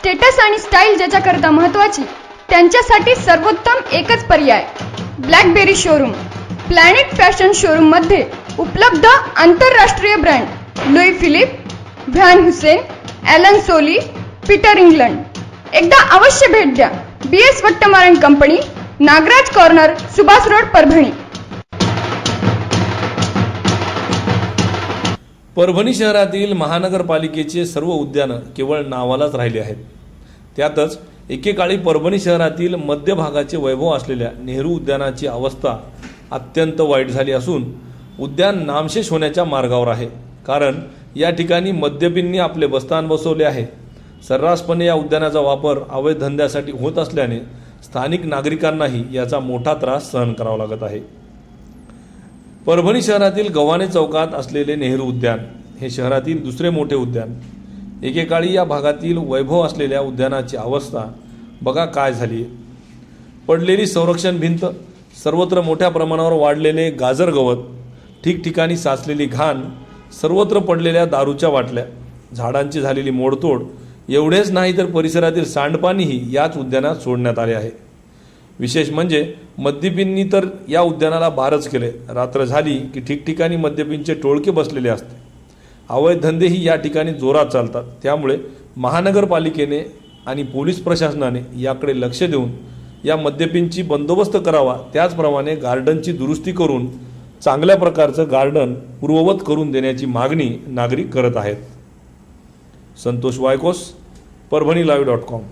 Status आणि style ज्याच्याकरता महत्वाची त्यांच्यासाठी सर्वोत्तम एकच पर्याय ब्लॅकबेरी शोरूम. प्लॅनेट फॅशन शोरूममध्ये उपलब्ध आंतरराष्ट्रीय brand Louis Philippe Van Heusen Allen Solly Peter England. एकदा अवश्य भेट द्या. B S Vattamaran company Nagaraj corner Subhash road Parbhani. Parbhani शहरातील महानगरपालिकेचे सर्व उद्यानं केवळ नावालाच राहिले आहेत. त्यातच एकेकाळी परभणी शहरातील मध्य भागाचे वैभव असलेल्या नेहरू उद्यानाची अवस्था अत्यंत वाईट झाली असून उद्यान नामशेष होण्याच्या मार्गावर आहे. कारण या ठिकाणी मद्यपींनी आपले बस्तान बसवले आहे. सर्रासपणे या उद्यानाचा वापर अवैध धंद्यासाठी होत असल्याने स्थानिक नागरिकांनाही याचा मोठा त्रास सहन करावा लागत आहे. परभणी शहरातील गव्हाणे चौकात असलेले नेहरू उद्यान हे शहरातील दुसरे मोठे उद्यान. एकेकाळी या भागातील वैभव असलेल्या उद्यानाची अवस्था बघा काय झाली. पडलेली संरक्षण भिंत सर्वत्र मोठ्या प्रमाणावर वाढलेले गाजर गवत ठिकठिकाणी साचलेली घाण सर्वत्र पडलेल्या दारूच्या बाटल्या झाडांची झालेली मोडतोड एवढेच नाही तर परिसरातील सांडपाणीही याच उद्यानात सोडण्यात आले आहे. विशेष म्हणजे मद्यपींनी तर या उद्यानाला बारच केले. रात्र झाली की ठिकठिकाणी मद्यपींचे टोळके बसलेले असते. अवैध धंदेही या ठिकाणी जोरात चालतात. त्यामुळे महानगरपालिकेने आणि पोलीस प्रशासनाने याकडे लक्ष देऊन या मद्यपींची बंदोबस्त करावा. त्याचप्रमाणे गार्डनची दुरुस्ती करून चांगल्या प्रकारचं गार्डन पूर्ववत करून देण्याची मागणी नागरिक करत आहेत. Santosh Vaykos Parbhani live dot com